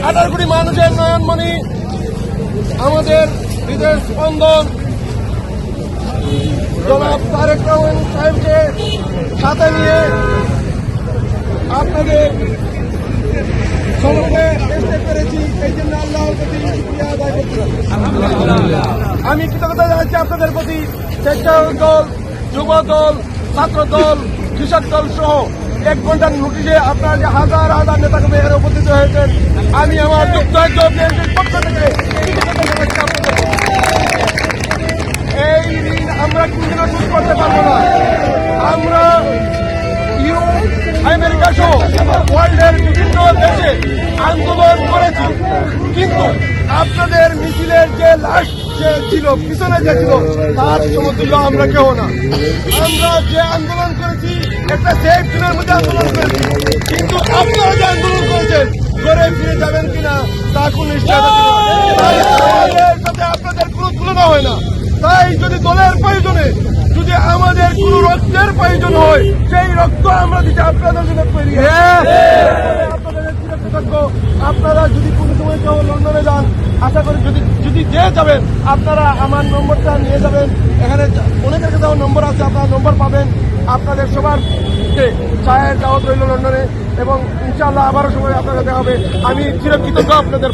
আমাদের কোটি মানুষের নয়নমণি আমাদের হৃদয়ের স্পন্দন জনাব তারেক রহমান সাহেবকে সাথে নিয়ে আপনাদের সমুখে আসতে পেরেছি এই জন্য আল্লাহর প্রতি শুক্রিয়া আদায় করছি আমি কৃতজ্ঞতা জানাচ্ছি আপনাদের প্রতি স্বেচ্ছাসেবক দল, যুব দল, ছাত্র দল, কৃষক দল সহ এক ঘণ্টার নোটিশে আপনারা যে হাজার হাজার নেতাকর্মী এখানে উপস্থিত হয়েছেন, আমি আমার আপনাদের। এই ঋণ আমরা কোনদিনও শোধ করতে পারব না আমরা ইউরোপ আমেরিকা সহ ওয়ার্ল্ডের বিভিন্ন দেশে আন্দোলন করেছি কিন্তু আপনাদের মিছিলের যে পিছনে যে ছিল তার সমতুল্য আমরা কেউ না। আমরা যে আন্দোলন করেছি একটা সেফ জোনের মধ্যে আন্দোলন করেছি। কিন্তু আপনারা যে আন্দোলন করেছেন ঘরে ফিরে যাবেন কিনা তা কোন সাথে আপনাদের কোনো তুলনা হয় না। তাই যদি দলের প্রয়োজনে যদি আমাদের কোন রক্তের প্রয়োজন হয় সেই রক্ত আমরা দিতে আপনাদের জন্য তৈরি। আপনাদের আপনারা যদি সময় কেউ লন্ডনে যান, আশা করি যদি যদি যে যাবেন, আপনারা আমার নম্বরটা নিয়ে যাবেন। এখানে অনেকের কাছে আমার নম্বর আছে, আপনারা নম্বর পাবেন। আপনাদের সবার চায়ের দাওয়াত রইল লন্ডনে এবং ইনশাআল্লাহ আবারও সময় আপনারা দেখা হবে। আমি চিরকৃতজ্ঞ আপনাদের